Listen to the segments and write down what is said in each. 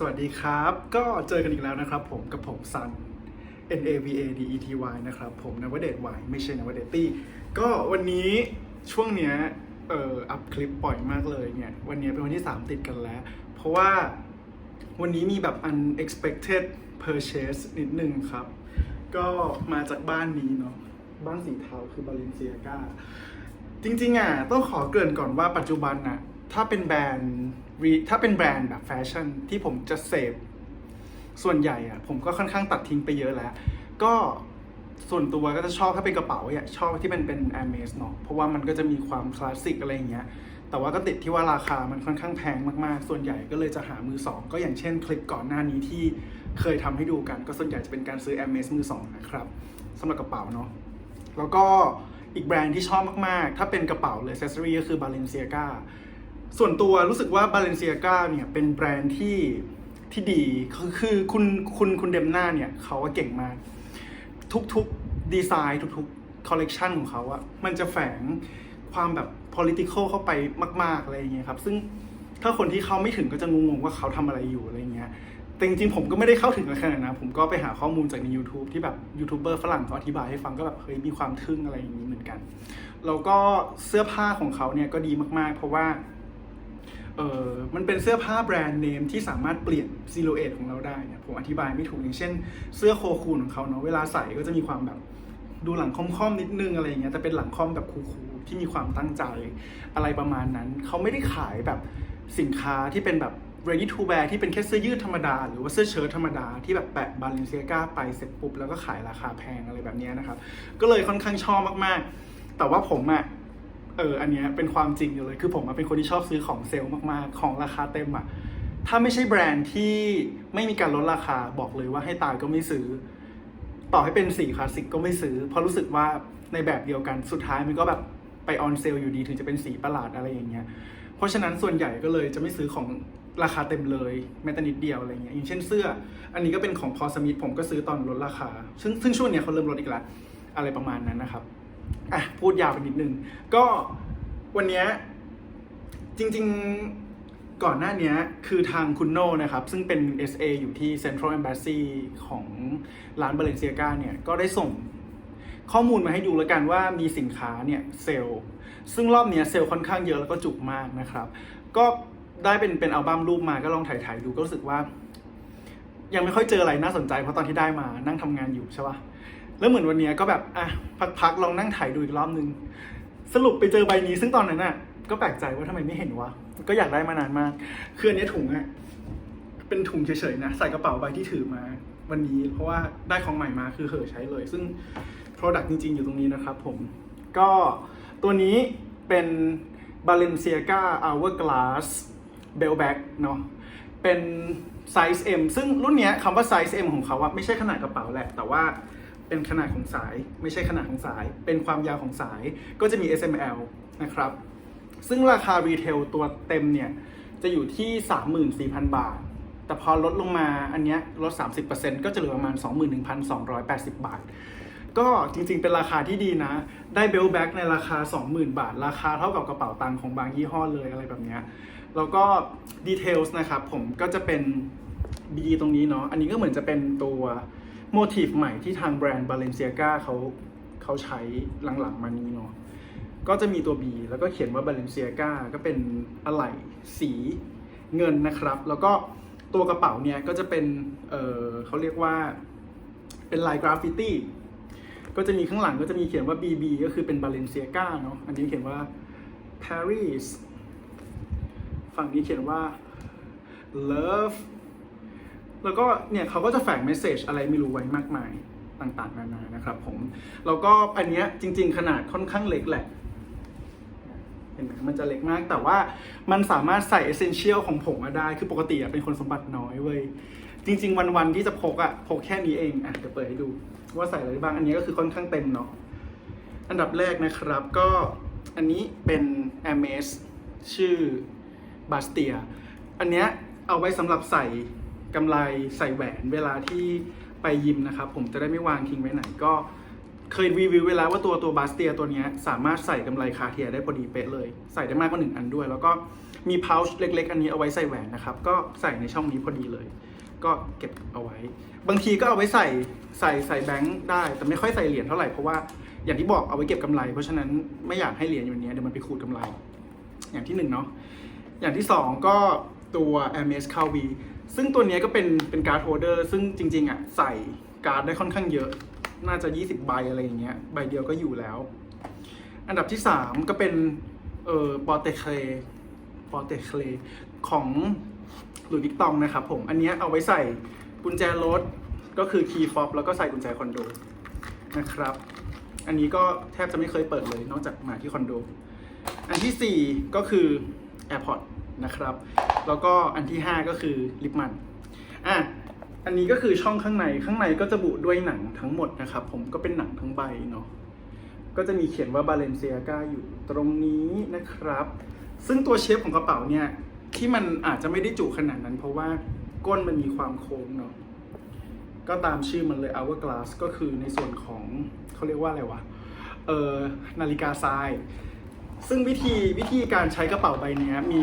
สวัสดีครับ ก็เจอกันอีกแล้วนะครับ ผมกับผมซัน N A V A D E T Y นะครับ ผมนวเดชวายไม่ใช่นวเดตตี้ก็วันนี้ช่วงเนี้ยเอ่ออัพคลิปปล่อยมากเลยเนี่ย วันนี้เป็นวันที่ 3 ติดกันแล้ว เพราะว่าวันนี้มีแบบ unexpected purchase นิดนึงครับ ก็มาจากบ้านนี้เนาะบ้านสีเทาคือบาเลนเซียกาจริงๆอะต้องขอเกริ่นก่อนว่าปัจจุบันอะถ้าเป็นแบรนด์ ถ้าเป็นแบรนด์แบบแฟชั่นที่ผมจะเสพส่วนใหญ่อะผมก็ค่อนข้างตัดทิ้งไปเยอะแล้ว ก็ส่วนตัวก็จะชอบถ้าเป็นกระเป๋าอะชอบที่มันเป็น a i r m e s เนาะเพราะว่ามันก็จะมีความคลาสสิกอะไรอย่างเงี้ยแต่ว่าก็ติดที่ว่าราคามันค่อนข้างแพงมากๆ ส่วนใหญ่ก็เลยจะหามือสองก็อย่างเช่นคลิปก่อนหน้านี้ที่เคยทำให้ดูกัน ก็ส่วนใหญ่จะเป็นการซื้อ a i r m e s มือสองนะครับสำหรับกระเป๋าเนาะแล้วก็อีกแบรนด์ที่ชอบมากๆ ถ้าเป็นกระเป๋าหรือเซสซอรี่ก็คือ Balenciaga ส่วนตัวรู้สึกว่า Balenciaga เนี่ยเป็นแบรนด์ที่ที่ดีคือคือคุณคุณคุณเดมหน้าเนี่ยเขาว่าเก่งมาก ทุกๆดีไซน์ทุกๆคอลเลกชันของเขาอะมันจะแฝงความแบบ political เข้าไปมาก ๆ อะไรอย่างเงี้ยครับ ซึ่งถ้าคนที่เขาไม่ถึงก็จะงงๆว่าเขาทำอะไรอยู่อะไรเงี้ยแต่จริงๆ ผมก็ไม่ได้เข้าถึงขนาดนั้นผมก็ไปหาข้อมูลจากใน YouTube ที่แบบยูทูบเบอร์ฝรั่งเขาอธิบายให้ฟังก็แบบเฮ้ยมีความทึ่งอะไรอย่างนี้เหมือนกัน แล้วก็เสื้อผ้าของเขาเนี่ยก็ดีมากๆ เพราะว่า เออมันเป็นเสื้อผ้าแบรนด์เนมที่สามารถเปลี่ยนซิลูเอทของเราได้เนี่ยผมอธิบายไม่ถูกอย่างเช่น เสื้อโคคูนของเขาเนาะเวลาใส่ก็จะมีความแบบดูหลังค่อมๆนิดนึงอะไรอย่างเงี้ยแต่เป็นหลังค่อมแบบคูลๆที่มีความตั้งใจอะไรประมาณนั้น เขาไม่ได้ขายแบบสินค้าที่เป็นแบบ ready to wear ที่เป็นแค่เสื้อยืดธรรมดา หรือว่าเสื้อเชิ้ตธรรมดาที่แบบแปะบาเลนเซียกาไปเสร็จปุ๊บแล้วก็ขายราคาแพงอะไรแบบนี้นะครับ ก็เลยค่อนข้างชอบมากๆ แต่ว่าผมอะ เอออันเนี้ยเป็นความจริงอยู่เลย คือผมเป็นคนที่ชอบซื้อของเซลล์มากๆ ของราคาเต็มอะถ้าไม่ใช่แบรนด์ที่ไม่มีการลดราคาบอกเลยว่าให้ตายก็ไม่ซื้อ ต่อให้เป็นสีคลาสสิกก็ไม่ซื้อ เพราะรู้สึกว่าในแบบเดียวกันสุดท้ายมันก็แบบไปออนเซลอยู่ดีถึงจะเป็นสีประหลาดอะไรอย่างเงี้ยเพราะฉะนั้นส่วนใหญ่ก็เลยจะไม่ซื้อของราคาเต็มเลยแม้แต่นิดเดียวอะไรเงี้ยอย่างเช่นเสื้อ อันนี้ก็เป็นของพอสมิธผมก็ซื้อตอนลดราคา ซึ่งซึ่งช่วงเนี้ยเขาเริ่มลดอีกแล้วอะไรประมาณนั้นนะครับ อะพูดยาวไปนิดนึง ก็วันนี้จริง ๆก่อนหน้านี้คือทางคุณโน่นะครับ ซึ่งเป็น SA อยู่ที่ Central Embassy ของร้าน Balenciaga เนี่ย ก็ได้ส่งข้อมูลมาให้ดูแล้วกันว่ามีสินค้าเนี่ยเซลล์ ซึ่งรอบเนี้ยเซลล์ค่อนข้างเยอะแล้วก็จุกมากนะครับ ก็ได้เป็นเป็นอัลบั้มรูปมาก็ลองถ่ายๆดูก็รู้สึกว่า ยังไม่ค่อยเจออะไรน่าสนใจเพราะตอนที่ได้มานั่งทำงานอยู่ใช่ปะ แล้วเหมือนวันนี้ก็แบบอะพักๆลองนั่งถ่ายดูอีกรอบนึง สรุปไปเจอใบนี้ซึ่งตอนนั้นน่ะก็แปลกใจว่าทำไมไม่เห็นวะ ก็อยากได้มานานมาก คืออันนี้ถุงอะเป็นถุงเฉยๆนะ ใส่กระเป๋าใบที่ถือมา วันนี้ เพราะว่าได้ของใหม่มาคือเหอใช้เลย ซึ่ง Product จริงๆ อยู่ตรงนี้นะครับผม ก็ตัวนี้เป็น Balenciaga Hourglass Bell Bag เนาะ เป็นไซส์ M ซึ่งรุ่นนี้คำว่าไซส์ M ของเขาอะไม่ใช่ขนาดกระเป๋าแหละ แต่ว่า เป็นขนาดของสาย ไม่ใช่ขนาดของสาย เป็นความยาวของสาย ก็จะมี S M L นะครับ ซึ่งราคารีเทลตัวเต็มเนี่ย จะอยู่ที่ 34,000 บาท แต่พอลดลงมาอันเนี้ยลด 30%ก็จะเหลือประมาณ 21,280 บาท ก็จริงๆ เป็นราคาที่ดีนะ ได้เบลแบ็กในราคา 20,000 บาท ราคาเท่ากับกระเป๋าตังค์ของบางยี่ห้อเลยอะไรแบบเนี้ย แล้วก็ดีเทลส์นะครับผมก็จะเป็น B ตรงนี้เนาะ อันนี้ก็เหมือนจะเป็นตัว โมทีฟใหม่ที่ทางแบรนด์ Balenciaga เขาเขาใช้หลังๆมานี้เนาะก็จะมีตัว B แล้วก็เขียนว่า Balenciaga ก็เป็นอะไหล่สีเงินนะครับ แล้วก็ตัวกระเป๋าเนี่ยก็จะเป็นเออเขาเรียกว่าเป็นลายกราฟฟิตี้ก็จะมีข้างหลังก็จะมีเขียนว่า BB ก็คือเป็น Balenciaga เนาะอันนี้เขียนว่า Paris ฝั่งนี้เขียนว่า love แล้วก็เนี่ยเขาก็จะแฝงเมสเซจอะไรไม่รู้ไว้มากมายต่างๆ นานานะครับผมแล้วก็อันเนี้ยจริง ๆ ขนาดค่อนข้างเล็กแหละเห็นไหมมันจะเล็กมากแต่ว่ามันสามารถใส่เอเซนเชียลของผมมาได้ คือปกติอะเป็นคนสมบัติน้อยเว้ยจริง ๆ วันๆที่จะพกอะพกแค่นี้เองอะเดี๋ยวเปิดให้ดู ว่าใส่อะไรบ้างอันนี้ก็คือค่อนข้างเต็มเนาะอันดับแรกนะครับก็อันนี้เป็น a m e s ชื่อบาสเตีย อันเนี้ยเอาไว้สำหรับใส่ กำไรใส่แหวนเวลาที่ไปยิมนะครับ ผมจะได้ไม่วางทิ้งไว้ไหนก็เคยรีวิวไว้แล้วว่าตัวตัวบาสเตียตัวนี้สามารถใส่กำไรคาเทียได้พอดีเป๊ะเลย ใส่ได้มากกว่าหนึ่งอันด้วย แล้วก็มีพาวช์เล็ก ๆ อันนี้เอาไว้ใส่แหวนนะครับ ก็ใส่ในช่องนี้พอดีเลย ก็เก็บเอาไว้ บางทีก็เอาไว้ใส่ใส่ใส่แบงค์ได้ แต่ไม่ค่อยใส่เหรียญเท่าไหร่เพราะว่าอย่างที่บอกเอาไว้เก็บกำไร เพราะฉะนั้นไม่อยากให้เหรียญอยู่ในนี้เดี๋ยวมันไปขูดกำไร อย่างที่หนึ่งเนาะอย่างที่สองก็ตัว MS c a l v ซึ่งตัวนี้ก็เป็นเป็นการ์ดโฮเดอร์ซึ่งจริงๆอะใส่การ์ดได้ค่อนข้างเยอะ น่าจะ 20 ใบอะไรอย่างเงี้ยใบเดียวก็อยู่แล้ว อันดับที่ 3 ก็เป็นเอ่อปอเตเคลปอเตเคลของหลุยส์วิกตองนะครับผม อันเนี้ยเอาไว้ใส่กุญแจรถก็คือคีย์ฟอปแล้วก็ใส่กุญแจคอนโดนะครับ อันนี้ก็แทบจะไม่เคยเปิดเลยนอกจากมาที่คอนโด อันที่ 4 ก็คือ AirPod นะครับ แล้วก็อันที่ 5 ก็คือลิปมันอะอันนี้ก็คือช่องข้างในข้างในก็จะบุด้วยหนังทั้งหมดนะครับ ผมก็เป็นหนังทั้งใบเนาะก็จะมีเขียนว่า Balenciaga อยู่ตรงนี้นะครับ ซึ่งตัวเชฟของกระเป๋าเนี่ย ที่มันอาจจะไม่ได้จุขนาดนั้น เพราะว่าก้นมันมีความโค้งเนาะก็ตามชื่อมันเลย hourglass ก็คือในส่วนของเขาเรียกว่าอะไรวะเออนาฬิกาทราย ซึ่งวิธีวิธีการใช้กระเป๋าใบนี้มี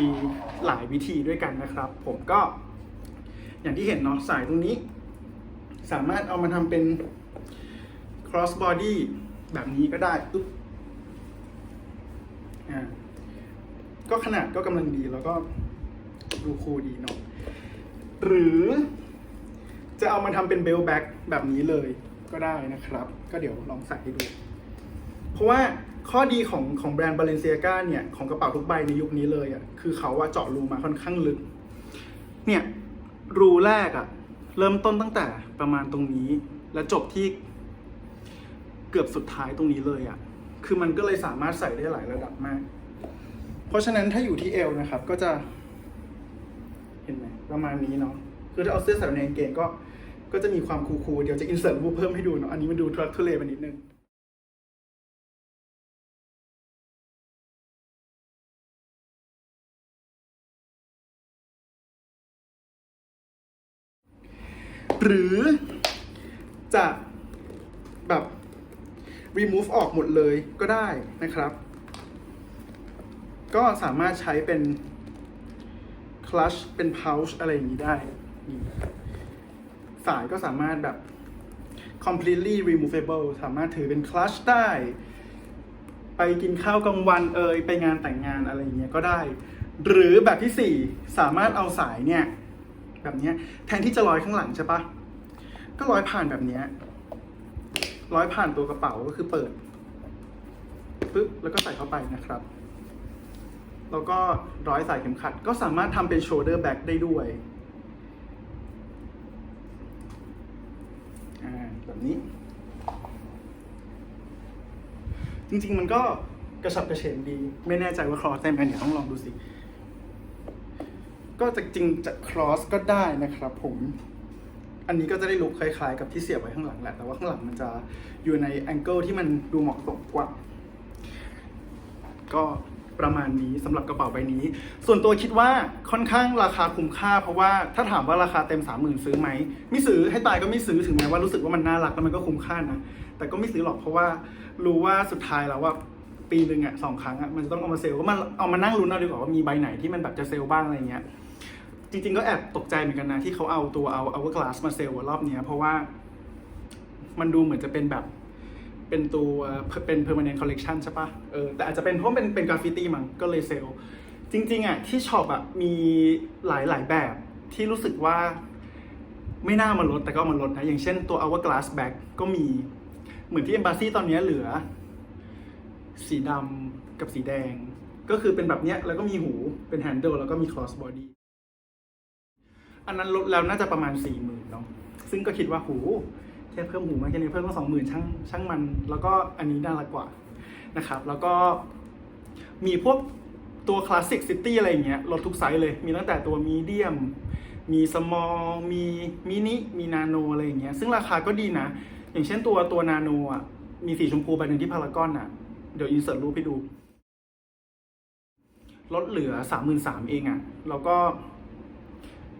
หลายวิธีด้วยกันนะครับ ผมก็ อย่างที่เห็นเนาะสายตรงนี้ สามารถเอามาทำเป็น cross body แบบนี้ก็ได้อึ๊บอ่าก็ขนาดก็กำลังดีแล้วก็ดูคูลดีเนาะหรือจะเอามาทำเป็นเบลแบ็กแบบนี้เลยก็ได้นะครับ ก็เดี๋ยวลองใส่ให้ดู เพราะว่า ข้อดีของของแบรนด์ Balenciaga เนี่ย ของกระเป๋าทุกใบในยุคนี้เลยอะ่ะคือเขาว่าเจาะรูมาค่อนข้างลึก เนี่ย รูแรกอะ่ะ เริ่มต้นตั้งแต่ประมาณตรงนี้ แล้วจบที่เกือบสุดท้ายตรงนี้เลยอะ่ะ คือมันก็เลยสามารถใส่ได้หลายระดับมาก เพราะฉะนั้นถ้าอยู่ที่เอวนะครับ ก็จะ เห็นไหมประมาณนี้เนาะคือถ้าเอาเสื้อใส่ในกางเกงก็ก็จะมีความคูลๆเดี๋ยวจะอินเสิร์ตรูปเพิ่มให้ดูเนาะอันนี้มันดูทุรักทุเลไปนิดนึง หรือจะแบบ remove ออกหมดเลยก็ได้นะครับ ก็สามารถใช้เป็น clutch เป็น pouch อะไรอย่างนี้ได้ สายก็สามารถแบบ completely removable สามารถถือเป็น clutch ได้ ไปกินข้าวกลางวันเอยไปงานแต่งงานอะไรอย่างเงี้ยก็ได้ หรือแบบที่สี่สามารถเอาสายเนี่ย แบบเนี้ยแทนที่จะร้อยข้างหลังใช่ปะก็ร้อยผ่านแบบเนี้ยร้อยผ่านตัวกระเป๋าก็คือเปิดปึ๊บแล้วก็ใส่เข้าไปนะครับ แล้วก็ร้อยสายเข็มขัด ก็สามารถทำเป็น shoulder bag ได้ด้วยอ่าแบบนี้ จริงๆมันก็กระฉับกระเฉงดี ไม่แน่ใจว่าคลอสได้ไหมเดี๋ยวต้องลองดูสิ ก็จะจริงจะครอสก็ได้นะครับผมอันนี้ก็จะได้ลุคคล้ายๆ กับที่เสียบไว้ข้างหลังแหละ แต่ว่าข้างหลังมันจะอยู่ในแองเกิลที่มันดูเหมาะสมกว่า ก็ประมาณนี้สำหรับกระเป๋าใบนี้ ส่วนตัวคิดว่าค่อนข้างราคาคุ้มค่า เพราะว่าถ้าถามว่าราคาเต็มสามหมื่นซื้อไหม ไม่ซื้อให้ตายก็ไม่ซื้อถึงแม้ว่ารู้สึกว่ามันน่ารักแล้วมันก็คุ้มค่านะ แต่ก็ไม่ซื้อหรอกเพราะว่ารู้ว่าสุดท้ายแล้วว่าปีหนึ่งอะสองครั้งอะมันจะต้องเอามาเซลล์ก็มันเอามานั่งลุ้นเอาดีกว่าว่ามีใบไหนที่มันแบบจะเซลล์บ้างอะไรเงี้ย จริง ๆ ก็แอบตกใจเหมือนกันนะ ที่เขาเอาตัวเอา hourglass มาเซลล์รอบเนี้ยเพราะว่ามันดูเหมือนจะเป็นแบบเป็นตัวเป็น permanent collection ใช่ปะเออแต่อาจจะเป็นเพราะเป็นเป็นกราฟฟิตี้มั้งก็เลยเซลล์จริง ๆอะที่ช็อปอะมีหลายหลายแบบที่รู้สึกว่าไม่น่ามาลดแต่ก็มาลดนะ อย่างเช่นตัว hourglass bag ก็มีเหมือนที่ embassy ตอนนี้เหลือ สีดำกับสีแดง ก็คือเป็นแบบเนี้ยแล้วก็มีหูเป็น handle แล้วก็มี cross body อันนั้นลดแล้วน่าจะประมาณสี่หมื่นเนาะซึ่งก็คิดว่าหูแค่เพิ่มหูมาแค่นี้เพิ่มมาสองหมื่นช่างช่างมัน แล้วก็อันนี้น่ารักกว่านะครับ แล้วก็มีพวกตัวคลาสสิกซิตี้อะไรอย่างเงี้ยลดทุกไซส์เลย มีตั้งแต่ตัวมีเดียม มีสมอลมีมินิ มีนาโนอะไรอย่างเงี้ย ซึ่งราคาก็ดีนะ อย่างเช่นตัวตัวนาโนอะ มีสีชมพูใบหนึ่งที่พารากอนอะ เดี๋ยวอินเสิร์ตรูปให้ดู ลดเหลือสามหมื่นสามเองอะ แล้วก็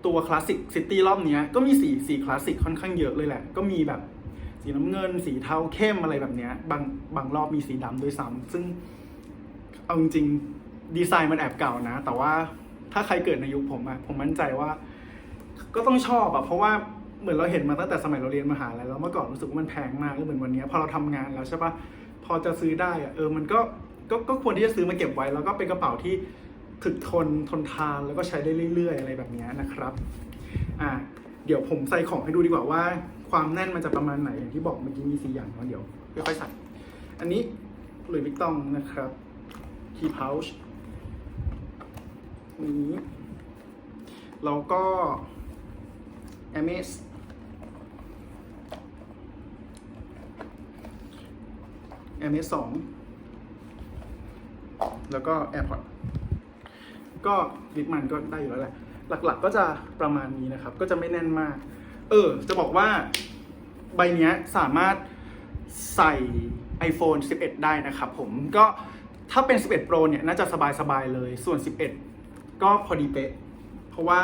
ตัวคลาสสิกซิตี้รอบเนี้ยก็มีสีสีคลาสสิกค่อนข้างเยอะเลยแหละ ก็มีแบบสีน้ำเงิน สีเทาเข้มอะไรแบบเนี้ยบางบางรอบมีสีดำด้วยซ้ำซึ่งเอาจริงดีไซน์มันแอบเก่านะ แต่ว่าถ้าใครเกิดในยุคผมอะผมมั่นใจว่า ก็ต้องชอบอะเพราะว่าเหมือนเราเห็นมาตั้งแต่สมัยเราเรียนมหาลัยแล้วเมื่อก่อนรู้สึกว่ามันแพงมากแล้วเหมือนวันเนี้ยพอเราทำงานแล้วใช่ปะพอจะซื้อได้อะเออมันก็ก็ก็ควรที่จะซื้อมาเก็บไว้ แล้วก็เป็นกระเป๋าที่ ถึกทนทนทานแล้วก็ใช้ได้เรื่อยๆ อะไรแบบนี้นะครับอะเดี๋ยวผมใส่ของให้ดูดีกว่าว่า ความแน่นมันจะประมาณไหนอย่างที่บอกเมื่อกี้มีสี่อย่างเนาะเดี๋ยวค่อยๆใส่อันนี้หลุยส์วิกตองนะครับ key pouch นี้แล้วก็ MS MS สองแล้วก็ AirPod ก็ลิปมันก็ได้อยู่แล้วแหละ หลักๆก็จะประมาณนี้นะครับ ก็จะไม่แน่นมาก เออ จะบอกว่าใบนี้สามารถใส่ iPhone 11 ได้นะครับผมก็ถ้าเป็น 11 Pro เนี่ยน่าจะสบายๆเลย ส่วน 11 ก็พอดีเป๊ะ เพราะว่า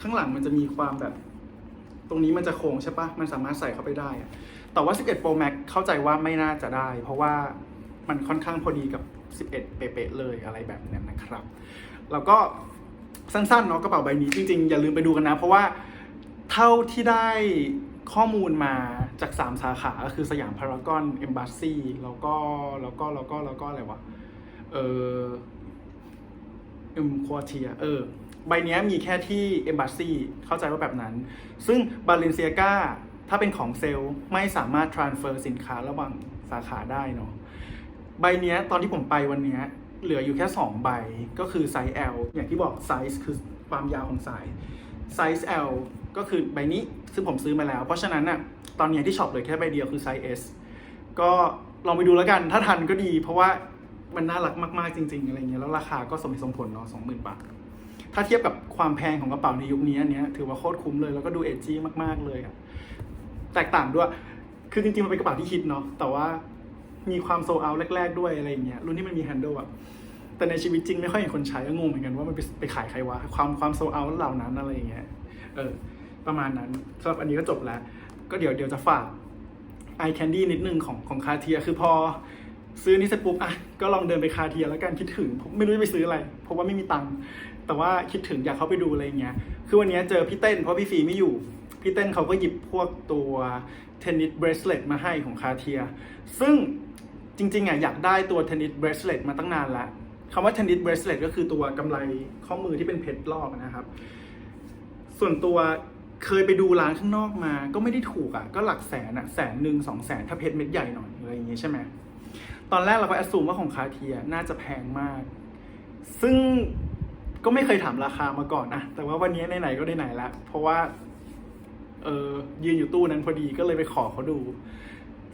ข้างหลังมันจะมีความแบบ ตรงนี้มันจะโค้งใช่ปะมันสามารถใส่เข้าไปได้ แต่ว่า 11 Pro Max เข้าใจว่าไม่น่าจะได้ เพราะว่ามันค่อนข้างพอดีกับ 11 เป๊ะๆเลยอะไรแบบนั้นนะครับ แล้วก็สั้นๆเนาะกระเป๋าใบนี้จริงๆ อย่าลืมไปดูกันนะ เพราะว่าเท่าที่ได้ข้อมูลมาจาก 3 สาขาก็คือสยามพารากอนเอมบ s สซีแล้วก็แล้วก็แล้วก็แล้วก็อะไรวะเออเอ็มควอเทียเออใบนี้มีแค่ที่เอมบ s สซีเข้าใจว่าแบบนั้น ซึ่งบาเลนเซียกาถ้าเป็นของเซลล์ไม่สามารถ transfer สินค้าระหว่างสาขาได้เนาะใบนี้ตอนที่ผมไปวันนี้ เหลืออยู่แค่ 2 ใบก็คือไซส์ L อย่างที่บอกไซส์คือความยาวของสายไซส์ L ก็คือใบนี้ซึ่งผมซื้อมาแล้ว เพราะฉะนั้นน่ะตอนนี้ที่ช็อปเหลือแค่ใบเดียวคือไซส์ S ก็ลองไปดูแล้วกันถ้าทันก็ดี เพราะว่ามันน่ารักมากๆจริง ๆ อะไรเงี้ยแล้วราคาก็สมเหตุสมผลเนาะสองหมื่นบาท ถ้าเทียบกับความแพงของกระเป๋าในยุคนี้อันเนี้ยถือว่าโคตรคุ้มเลยแล้วก็ดูเอจจี้มากๆเลยอะแตกต่างด้วย คือจริงๆมันเป็นกระเป๋าที่ฮิตเนาะแต่ว่า มีความโซเอาแรก ๆ ด้วยอะไรอย่างเงี้ยรุ่นที่มันมีแฮนด์ลอะแต่ในชีวิตจริงไม่ค่อยเห็นคนใช้ก็งงเหมือนกันว่ามันไปไปขายใครวะความความโซเอาเหล่านั้นอะไรอย่างเงี้ยเออประมาณนั้นสำหรับอันนี้ก็จบแล้ว ก็เดี๋ยวเดี๋ยวจะฝากไอแคนดี้นิดนึงของของคาเทียคือพอซื้อนี่เสร็จปุ๊บอะก็ลองเดินไปคาเทียแล้วกันคิดถึงผมไม่รู้จะไปซื้ออะไร เพราะว่าไม่มีตังค์แต่ว่าคิดถึงอยากเข้าไปดูอะไรเงี้ย คือวันนี้เจอพี่เต้นเพราะพี่ฟีไม่อยู่ พี่เต้นเขาก็หยิบพวกตัว เทนนิสเบรสเลตมาให้ของคาเทีย ซึ่งจริงๆอะอยากได้ตัวเทนนิสเบรสเลตมาตั้งนานแล้วคำว่าเทนนิสเบรสเลตก็คือตัวกำไรข้อมือที่เป็นเพชรรอบนะครับ ส่วนตัวเคยไปดูร้านข้างนอกมา ก็ไม่ได้ถูกอะ ก็หลักแสนอะแสนหนึ่งสองแสนถ้าเพชรเม็ดใหญ่หน่อยอะไรอย่างงี้ใช่ไหมตอนแรกเราก็แอดซูมว่าของคาเทียน่าจะแพงมาก ซึ่งก็ไม่เคยถามราคามาก่อนนะ แต่ว่าวันนี้ไหนๆก็ได้ไหนแล้วเพราะว่า เออยืนอยู่ตู้นั้นพอดีก็เลยไปขอเขาดู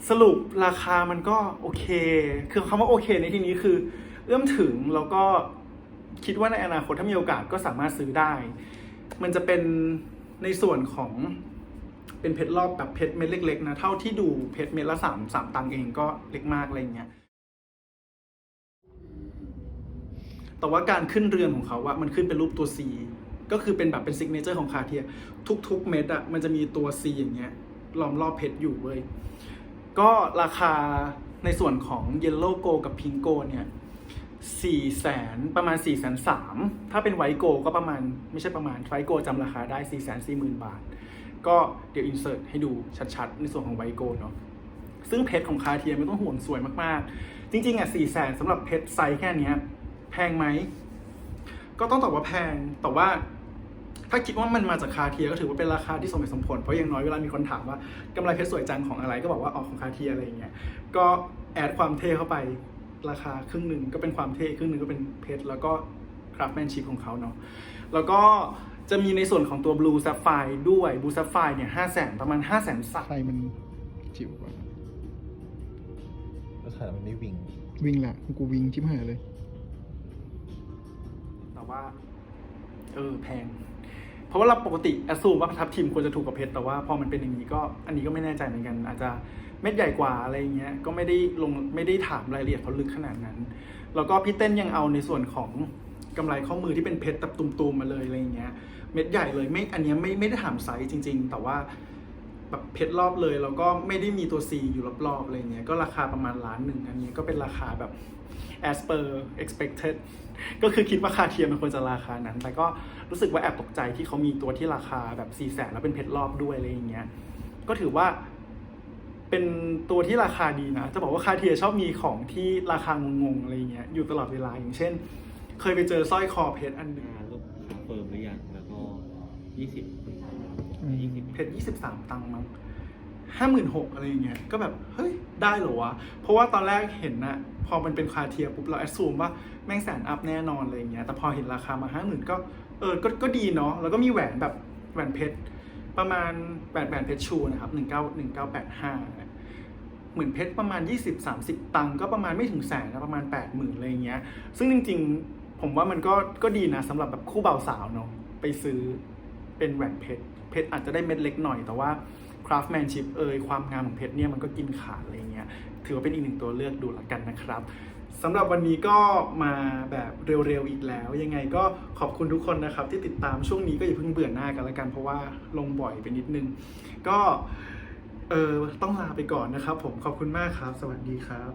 สรุปราคามันก็โอเค คือคำว่าโอเคในที่นี้คือ เอื้อมถึงแล้วก็คิดว่าในอนาคตถ้ามีโอกาสก็สามารถซื้อได้ มันจะเป็นในส่วนของเป็นเพชรรอบแบบเพชรเม็ดเล็ก ๆ นะ เท่าที่ดูเพชรเม็ดละสามสามตังเองก็เล็กมากอะไรเงี้ย แต่ว่าการขึ้นเรือนของเขาอะมันขึ้นเป็นรูปตัว C ก็คือเป็นแบบเป็นซิกเนเจอร์ของคาเทียทุกๆเม็ดอะมันจะมีตัว C อย่างเงี้ยล้อมรอบเพชรอยู่เว้ยก็ราคาในส่วนของ Yellow g o กับ Pink g o เนี่ยสี่แสนประมาณ4ี่แสนสามถ้าเป็นไวโกก็ประมาณไม่ใช่ประมาณไวโกจำราคาได้4ี่แสนสี่หมื่นบาท ก็เดี๋ยวอินเสิร์ตให้ดูชัดๆ ในส่วนของไวโกเนาะซึ่งเพชรของคาเทียไม่ต้องห่วงสวยมากๆ จริงๆอะสี่แสนสำหรับเพชรไซส์แค่นี้แพงไหม ก็ต้องตอบว่าแพงแต่ว่า ถ้าคิดว่ามันมาจากคาเทียก็ถือว่าเป็นราคาที่สมเหตุสมผล เพราะอย่างน้อยเวลามีคนถามว่ากำไรเพชรสวยจังของอะไรก็บอกว่าออกของคาเทียอะไรอย่างเงี้ย ก็แอดความเท่เข้าไปราคาครึ่งหนึ่งก็เป็นความเท่ครึ่งหนึ่งก็เป็นเพชรแล้วก็คราฟแมนชิพของเขาเนาะ แล้วก็จะมีในส่วนของตัว Blue Sapphire ด้วย Blue Sapphire เนี่ยห้าแสนประมาณห้าแสนสักใครมันจิ๋วกว่าก็ถ่ายแล้วมันไม่วิ่ง วิ่งแหละกูวิ่งชิบหายเลย แต่ว่า เออ แพง เพราะว่าเราปกติแอสซูมว่าทับทิมควรจะถูกกว่าเพชรแต่ว่าพอมันเป็นอย่างนี้ก็อันนี้ก็ไม่แน่ใจเหมือนกัน อาจจะเม็ดใหญ่กว่าอะไรเงี้ยก็ไม่ได้ลงไม่ได้ถามรายละเอียดเขาลึกขนาดนั้น แล้วก็พี่เต้นยังเอาในส่วนของกำไรข้อมือที่เป็นเพชรตับตุมๆมาเลยอะไรเงี้ยเม็ดใหญ่เลยไม่อันนี้ไม่ไม่ได้ถามไซส์จริง ๆ แต่ว่าแบบเพชรรอบเลยแล้วก็ไม่ได้มีตัว C อยู่รอบๆอะไรเงี้ยก็ราคาประมาณล้านหนึ่งอันนี้ก็เป็นราคาแบบ as per expected ก็คือคิดว่าคาเทียมันควรจะราคานั้น แต่ก็ รู้สึกว่าแอบตกใจที่เขามีตัวที่ราคาแบบ4ี่แสนแล้วเป็นเพชรรอบด้วยอะไรอย่างเงี้ย ก็ถือว่า เป็นตัวที่ราคาดีนะ จะบอกว่าคาเทียชอบมีของที่ราคางงๆอะไรอย่างเงี้ยอยู่ตลอดเวลาอย่างเช่น เคยไปเจอสร้อยคอเพชรอันหหนึงน้าลูกค้าเฟิร์มหรือยังแล้วก็ยี่สิบยี่สิบเพชรยี่สิบสามตังค์มั้งห้าหมื่นหกอะไรอย่างเงี้ยก็แบบเฮ้ยได้เหรอวะ เพราะว่าตอนแรกเห็นนะพอมันเป็นคาเทียปุ๊บเราแอดซูมว่าแม่งแสนอัพแน่นอนอะไรอย่างเงี้ยแต่พอเห็นราคามาห้าหมื่นก็ เออก็ก็ดีเนาะแล้วก็มีแหวนแบบแหวนเพชรประมาณแหวนแหวนเพชรชูนะครับหนึ่งเก้าหนึ่งเก้าแปดห้าเหมือนเพชรประมาณ 20-30 ตังก็ประมาณไม่ถึงแสนนะประมาณ 8 0,000อะไรเงี้ย ซึ่งจริงๆ ผมว่ามันก็ก็ดีนะสำหรับแบบคู่บ่าวสาวเนาะไปซื้อเป็นแหวนเพชรเพชรอาจจะได้เม็ดเล็กหน่อยแต่ว่า craftsmanship เอยความงามของเพชรเนี่ยมันก็กินขาดอะไรเงี้ยถือว่าเป็นอีกหนึ่งตัวเลือกดูละกันนะครับ สำหรับวันนี้ก็มาแบบเร็วๆอีกแล้ว ยังไงก็ขอบคุณทุกคนนะครับ ที่ติดตามช่วงนี้ก็อย่าเพิ่งเบื่อหน้ากันละกันเพราะว่าลงบ่อยไปนิดนึง ก็เออต้องลาไปก่อนนะครับ ผมขอบคุณมากครับ สวัสดีครับ